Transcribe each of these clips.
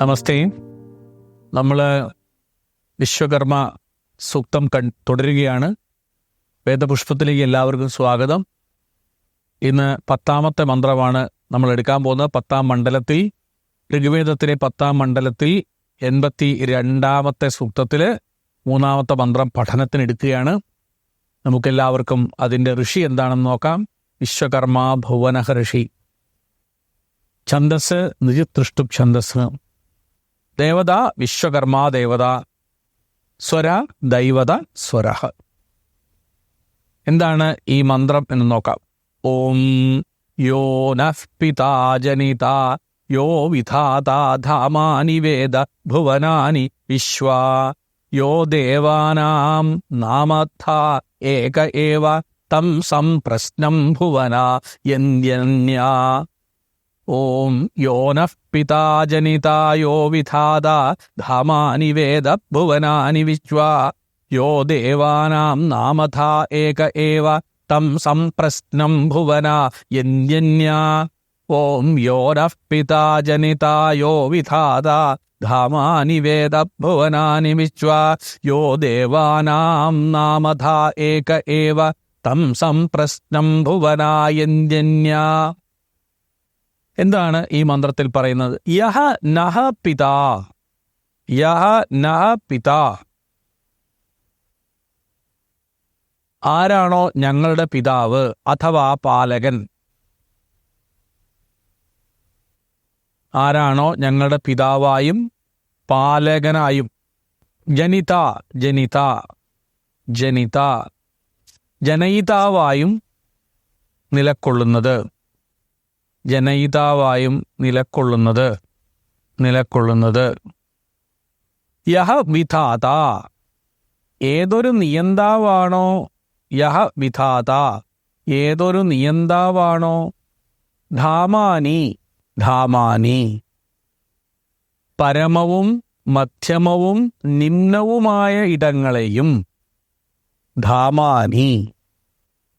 നമസ്തേ നമ്മൾ വിശ്വകർമ്മ സൂക്തം കൺ തുടരുകയാണ്. വേദപുഷ്പത്തിലേക്ക് എല്ലാവർക്കും സ്വാഗതം. ഇന്ന് പത്താമത്തെ മന്ത്രമാണ് നമ്മൾ എടുക്കാൻ പോകുന്നത്. പത്താം മണ്ഡലത്തിൽ ഋഗ്വേദത്തിലെ പത്താം മണ്ഡലത്തിൽ എൺപത്തി രണ്ടാമത്തെ സൂക്തത്തിൽ മൂന്നാമത്തെ മന്ത്രം പഠനത്തിന് എടുക്കുകയാണ്. നമുക്കെല്ലാവർക്കും അതിന്റെ ഋഷി എന്താണെന്ന് നോക്കാം. വിശ്വകർമാ ഭുവനഹ ഋഷി. ഛന്ദസ് നിജിതൃഷ്ടു ഛന്ദസ്. ദേവത വിശ്വകർമാ ദേവത സ്വര ദൈവത സ്വര. എന്താണ് ഈ മന്ത്രം എന്ന് നോക്കാം. ഓം യോ നിത യോ വിധാതാ ധാമാനി വേദ ഭുവനാനി വിശ്വാ യോ ദേവാനാം നാമഥ ഏക ഏവ തം സംപ്രശ്നം ഭുവന യന്യന്യാ. ഓം യോ നഃ പിതാ ജനിതാ യോ വിധാതാ ധാമാനി വേദ ഭുവനാനി വിശ്വാ. യോ ദേവാനാം നാമധാ ഏക ഏവ തം സംപ്രശ്നം ഭുവന യന്യന്യാ. ഓം യോ നഃ പിതാ ജനിതാ യോ വിധാതാ ധാമാനി വേദ ഭുവനാനി വിശ്വാ. യോ ദേവാനാം നാമധാ ഏക ഏവ തം സംപ്രശ്നം ഭുവനായന്യന്യാ എന്താണ് ഈ മന്ത്രത്തിൽ പറയുന്നത്? യഹ നഹ പിതാ. യഹ നഹ പിതാ. ആരാണോ ഞങ്ങളുടെ പിതാവ് അഥവാ പാലകൻ? ആരാണോ ഞങ്ങളുടെ പിതാവായും പാലകനായും? ജനിത ജനിത ജനിത. ജനയിതാവായും നിലക്കൊള്ളുന്നത്. ജനയിതാവായും നിലക്കൊള്ളുന്നത് നിലക്കൊള്ളുന്നത്. യഹ വിധാത. ഏതൊരു നിയന്താവാണോ യഹ വിധാത. ഏതൊരു നിയന്താവാണോ ധാമാനി ധാമാനി. പരമവും മധ്യമവും നിമ്നവുമായ ഇടങ്ങളെയും ധാമാനി.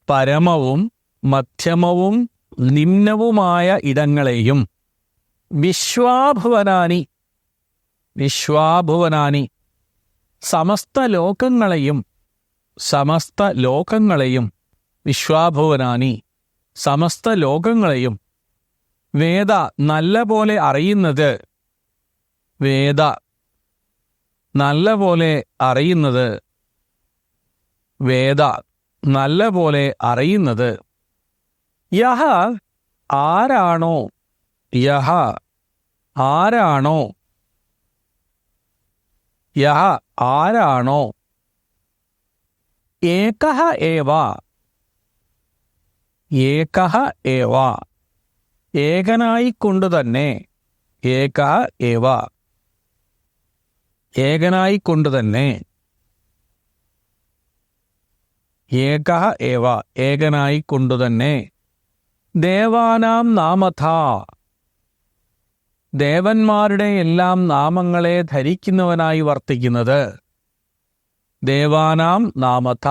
പരമവും മധ്യമവും നിമ്നവുമായ ഇടങ്ങളെയും വിശ്വാഭുവനാനി വിശ്വാഭുവനാനി സമസ്ത ലോകങ്ങളെയും സമസ്ത ലോകങ്ങളെയും വിശ്വാഭുവനാനി സമസ്ത ലോകങ്ങളെയും. വേദ നല്ല പോലെ അറിയുന്നത് വേദ നല്ല പോലെ അറിയുന്നത് വേദ നല്ല പോലെ അറിയുന്നത്. യഹ ആരാണോ? യഹ ആരാണോ? യഹ ആരാണോ? ഏകഹ ഏവ? ഏകഹ ഏവ? ഏകനായിക്കൊണ്ടു തന്നെ ഏക ഏവ? ഏകനായിക്കൊണ്ടു തന്നെ ഏക ഏവ? ഏകനായിക്കൊണ്ടു തന്നെ ദേവാനാം നാമഥ. ദേവന്മാരുടെ എല്ലാം നാമങ്ങളെ ധരിക്കുന്നവനായി വർത്തിക്കുന്നത് ദേവാനാം നാമഥ.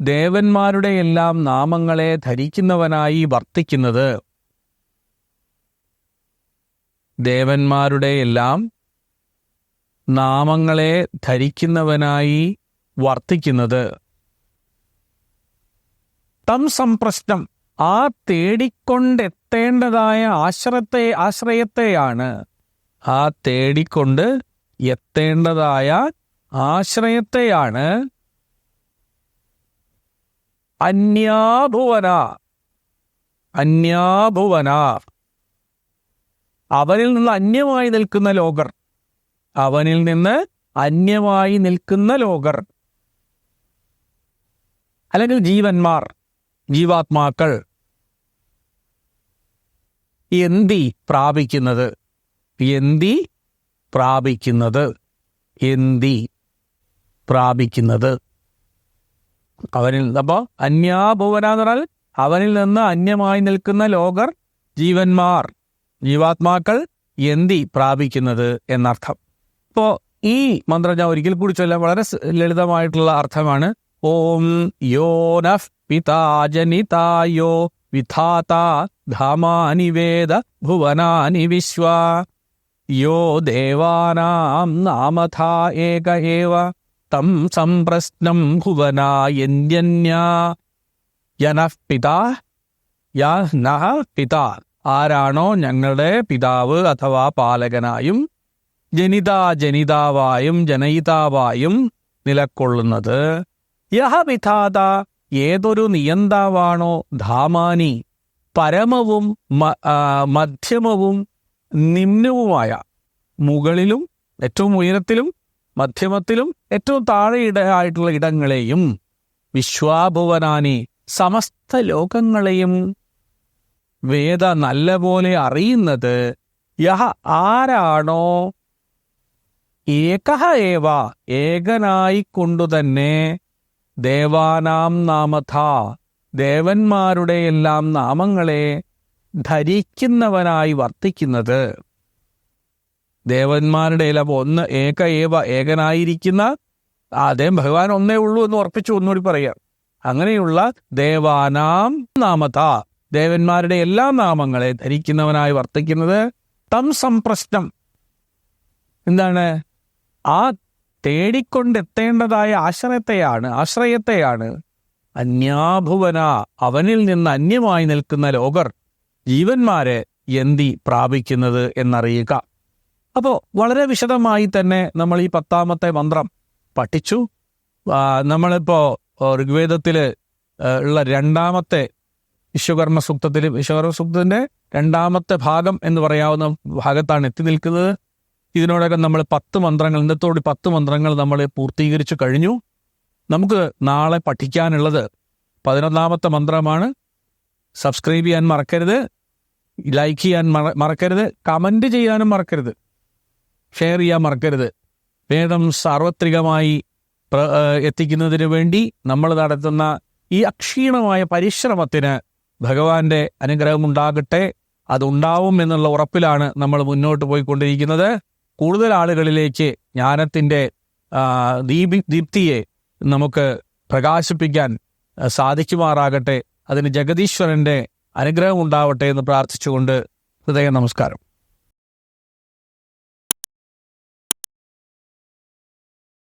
ദേവന്മാരുടെ എല്ലാം നാമങ്ങളെ ധരിക്കുന്നവനായി വർത്തിക്കുന്നത് ദേവന്മാരുടെ എല്ലാം നാമങ്ങളെ ധരിക്കുന്നവനായി വർത്തിക്കുന്നത്. തം സംപ്രശ്നം ആ തേടിക്കൊണ്ടെത്തേണ്ടതായ ആശ്രയത്തെ ആശ്രയത്തെയാണ്. ആ തേടിക്കൊണ്ട് എത്തേണ്ടതായ ആശ്രയത്തെയാണ്. അന്യാഭുവന. അന്യാഭുവന. അവനിൽ നിന്ന് അന്യമായി നിൽക്കുന്ന ലോകർ. അവനിൽ നിന്ന് അന്യമായി നിൽക്കുന്ന ലോകർ. അല്ലെങ്കിൽ ജീവന്മാർ ജീവാത്മാക്കൾ. എന്തി പ്രാപിക്കുന്നത്? എന്തി പ്രാപിക്കുന്നത്? എന്തി പ്രാപിക്കുന്നത്? അവനിൽ അപ്പോ അന്യാഭുവന എന്ന് പറഞ്ഞാൽ അവനിൽ നിന്ന് അന്യമായി നിൽക്കുന്ന ലോകർ ജീവന്മാർ ജീവാത്മാക്കൾ എന്തി പ്രാപിക്കുന്നത് എന്നർത്ഥം. ഇപ്പോ ഈ മന്ത്രം ഞാൻ ഒരിക്കൽ കൂടി ചൊല്ലാം. വളരെ ലളിതമായിട്ടുള്ള അർത്ഥമാണ്. ഓം യോ നഫ് പിതാജനിതായോ വിധാത ധാമാനി വേദ ഭുവനാനി വിശ്വ. യോ ദേവാനാം നാമഥാ ഏക ഏവ. തം സംപ്രശ്നം ഭുവനായന്യന്യാ. യനഃ പിതാ യാ നഹ പിതാ. ആരാണോ ഞങ്ങളുടെ പിതാവ് അഥവാ പാലകനായും ജനിതാ ജനിതാവായും ജനയിതാവായും നിലക്കൊള്ളുന്നത്. യഹ വിധാത ഏതൊരു നിയന്താവാണോ ധാമാനി പരമവും മധ്യമവും നിമ്നവുമായ മുകളിലും ഏറ്റവും ഉയരത്തിലും മധ്യമത്തിലും ഏറ്റവും താഴെ ഇട ആയിട്ടുള്ള ഇടങ്ങളെയും വിശ്വാഭുവനാനി സമസ്ത ലോകങ്ങളെയും വേദ നല്ലപോലെ അറിയുന്നത് യഹ ആരാണോ? ഏകഹ ഏവ ഏകനായിക്കൊണ്ടുതന്നെ ദേവാനാം നാമഥ. ദേവന്മാരുടെ എല്ലാം നാമങ്ങളെ ധരിക്കുന്നവനായി വർത്തിക്കുന്നത്. ദേവന്മാരുടെ ഇല ഒന്ന് ഏക ഏവ ഏകനായിരിക്കുന്ന അദ്ദേഹം ഭഗവാൻ ഒന്നേ ഉള്ളൂ എന്ന് ഉറപ്പിച്ചു ഒന്നുകൂടി പറയാം. അങ്ങനെയുള്ള ദേവാനാം നാമത ദേവന്മാരുടെ എല്ലാ നാമങ്ങളെ ധരിക്കുന്നവനായി വർത്തിക്കുന്നത് തം സംപ്രശ്നം. എന്താണ്? ആ തേടിക്കൊണ്ടെത്തേണ്ടതായ ആശ്രയത്തെയാണ് ആശ്രയത്തെയാണ്. അന്യാഭുവന അവനിൽ നിന്ന് അന്യമായി നിൽക്കുന്ന ലോകർ ജീവന്മാരെ എന്തി പ്രാപിക്കുന്നത് എന്നറിയുക. അപ്പോൾ വളരെ വിശദമായി തന്നെ നമ്മൾ ഈ പത്താമത്തെ മന്ത്രം പഠിച്ചു. നമ്മളിപ്പോൾ ഋഗ്വേദത്തിൽ ഉള്ള രണ്ടാമത്തെ വിശ്വകർമ്മ സൂക്തത്തിൽ വിശ്വകർമ്മ സൂക്തത്തിന്റെ രണ്ടാമത്തെ ഭാഗം എന്ന് പറയാവുന്ന ഭാഗത്താണ് എത്തി നിൽക്കുന്നത്. ഇതിനോടകം നമ്മൾ പത്ത് മന്ത്രങ്ങൾ ഇന്നത്തോട് പത്ത് മന്ത്രങ്ങൾ നമ്മൾ പൂർത്തീകരിച്ചു കഴിഞ്ഞു. നമുക്ക് നാളെ പഠിക്കാനുള്ളത് പതിനൊന്നാമത്തെ മന്ത്രമാണ്. സബ്സ്ക്രൈബ് ചെയ്യാൻ മറക്കരുത് ലൈക്ക് ചെയ്യാൻ മറക്കരുത് കമന്റ് ചെയ്യാനും മറക്കരുത് ഷെയർ ചെയ്യാൻ മറക്കരുത്. വേദം സാർവത്രികമായി എത്തിക്കുന്നതിന് വേണ്ടി നമ്മൾ നടത്തുന്ന ഈ അക്ഷീണമായ പരിശ്രമത്തിന് ഭഗവാന്റെ അനുഗ്രഹമുണ്ടാകട്ടെ അതുണ്ടാവും എന്നുള്ള ഉറപ്പിലാണ് നമ്മൾ മുന്നോട്ട് പോയിക്കൊണ്ടിരിക്കുന്നത്. കൂടുതൽ ആളുകളിലേക്ക് ജ്ഞാനത്തിന്റെ ദീപി ദീപ്തിയെ നമുക്ക് പ്രകാശിപ്പിക്കാൻ സാധിക്കുമാറാകട്ടെ. അതിന് ജഗദീശ്വരന്റെ അനുഗ്രഹം ഉണ്ടാവട്ടെ എന്ന് പ്രാർത്ഥിച്ചുകൊണ്ട് ഹൃദയ നമസ്കാരം.